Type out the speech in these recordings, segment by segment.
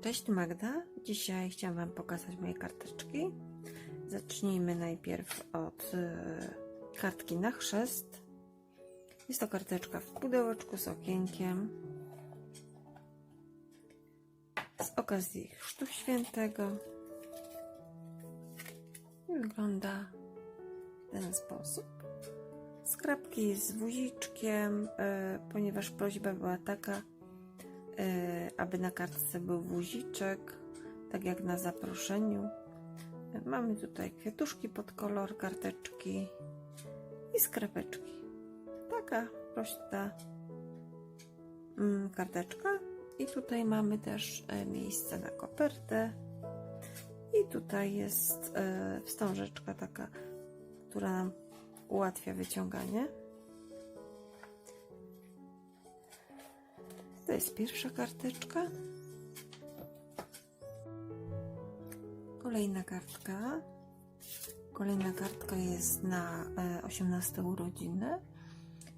Cześć Magda. Dzisiaj chciałam Wam pokazać moje karteczki. Zacznijmy najpierw od e, kartki na chrzest. Jest to karteczka w pudełeczku z okienkiem. Z okazji Chrztu Świętego. Wygląda w ten sposób. Skrapki z guziczkiem, e, ponieważ prośba była taka, aby na kartce był guziczek, tak jak na zaproszeniu. Mamy tutaj kwiatuszki pod kolor karteczki i skrapeczki. Taka prosta mm, karteczka. I tutaj mamy też e, miejsce na kopertę. I tutaj jest e, wstążeczka taka, która nam ułatwia wyciąganie. To jest pierwsza karteczka. Kolejna kartka. Kolejna kartka jest na e, 18 urodziny.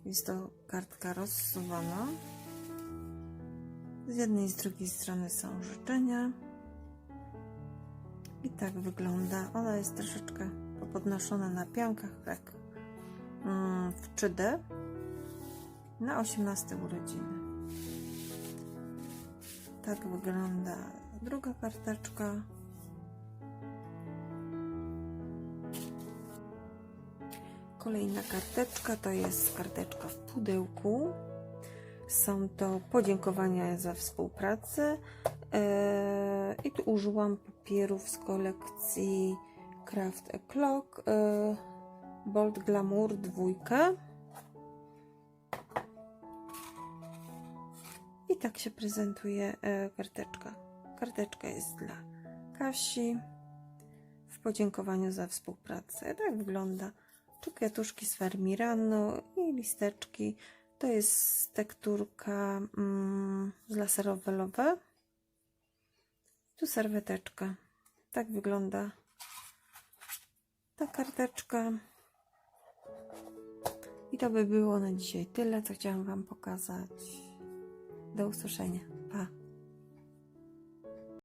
Jest to kartka rozsuwana. Z jednej i z drugiej strony są życzenia. I tak wygląda. Ona jest troszeczkę podnoszona na piankach, tak mm, w 3D na 18 urodziny. Tak wygląda druga karteczka. Kolejna karteczka to jest karteczka w pudełku. Są to podziękowania za współpracę. Eee, I tu użyłam papierów z kolekcji Craft a Clock eee, Bold Glamour dwójkę. I tak się prezentuje e, karteczka. Karteczka jest dla Kasi w podziękowaniu za współpracę. Tak wygląda. Tu kwiatuszki z Fermirano i listeczki. To jest tekturka mm, laserowelowe. Tu serweteczka. Tak wygląda ta karteczka. I to by było na dzisiaj tyle, co chciałam Wam pokazać. Do usłyszenia. Pa!